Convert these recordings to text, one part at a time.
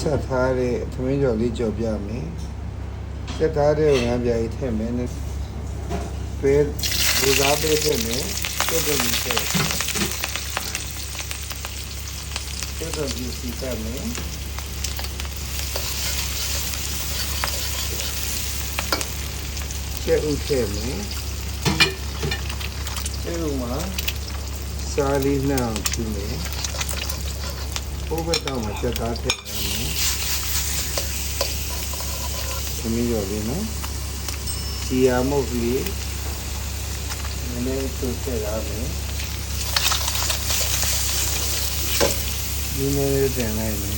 ဆက်ထားတဲ့သမင်းကြော်လေးကြော်ပြမယ်ဆက်ထားတဲ့ငန်းပြားကြီးထည့်မယ်နဲ့ပဲလူသားပဲထည့်မယ်တုတ်တုတ်ကြီးထည့်တုတ်တုတ်ကြီးစီကမယ်ကျဲဥထည့်မယ်ကျဲဥမှာစားလေးနှောင်းကြည့်မယ် ဘိုးဘက်တော့မှာချက်သားထည့်ရမယ်သမီးရော်လေးနော်စီယာမုတ်လေးနည်းနည်းသူထည့်ရမယ်နည်းနည်းလေးတင်လိုက်မယ်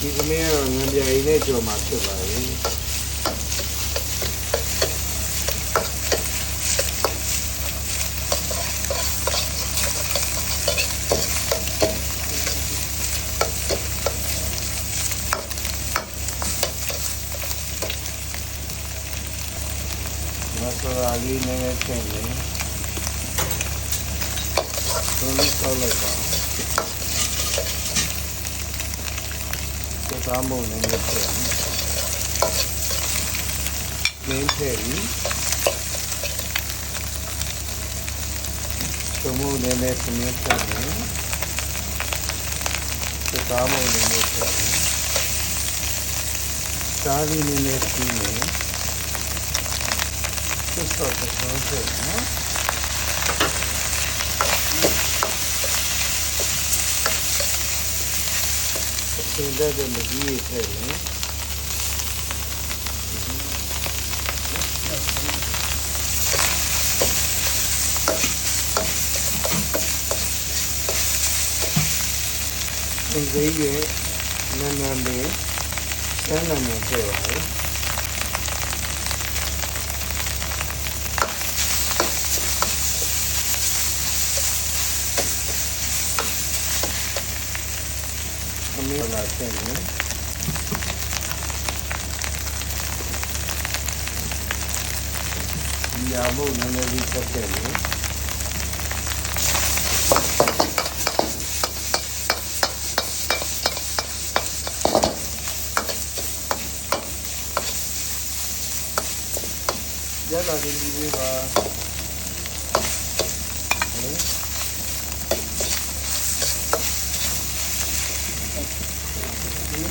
ဒီသမီးကတော့ငန်းပြာကြီးနဲ့ကြော်မှာဖြစ်ပါရဲ့ မ ဆရာလေးနည်းနည်းထည့်မယ်။သုံးလေးဆောက်လိုက်ပါ။စကားမုံနည်းနည်းထည့်မယ်။ကျင်းထည့်ပြီးသုံးမုံနည်းနည်းခမင်းထည့်မယ်။စကားမုံနည်းနည်းထည့်မယ်။စားလေးနည်းနည်းပြီးမ ယ်။ဆက်ဆော့တဲ့ဆုံးချက်နော်သင်တဲ့တဲ့မကြီးရထဲတယ်သင်ကြီးရဲ့နန်းနန်းလေးဆန်းနန်းနဲ့ပြောပါလေ အမေလာတဲ့နော်ဒီအမုံနည်းနည်းလေးတက်တယ်နော်ရလာဒီလေးပါ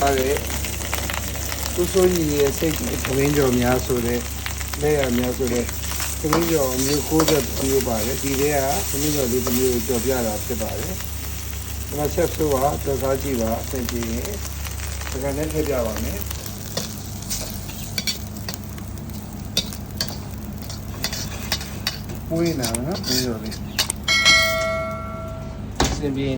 ဟဲ့ပါတယ်သူဆိုညီရဲ့စိတ်သမင်းကြော်များဆိုတဲ့လက်ရများဆိုတဲ့သမင်းကြော်မျိုး60ပြိုးပါတယ်ဒီထဲကသမင်းကြော်လေးတစ်မျိုးကြော်ပြတာဖြစ်ပါတယ်ဒီမှာချက်ဆိုပါတော်ကားကြည့်ပါအဆင်ပြေရင်ဒီကနေ့ထည့်ပြပါမယ်ဝေးနာနော်ပြီးတော့ပြီအဆင်ပြေ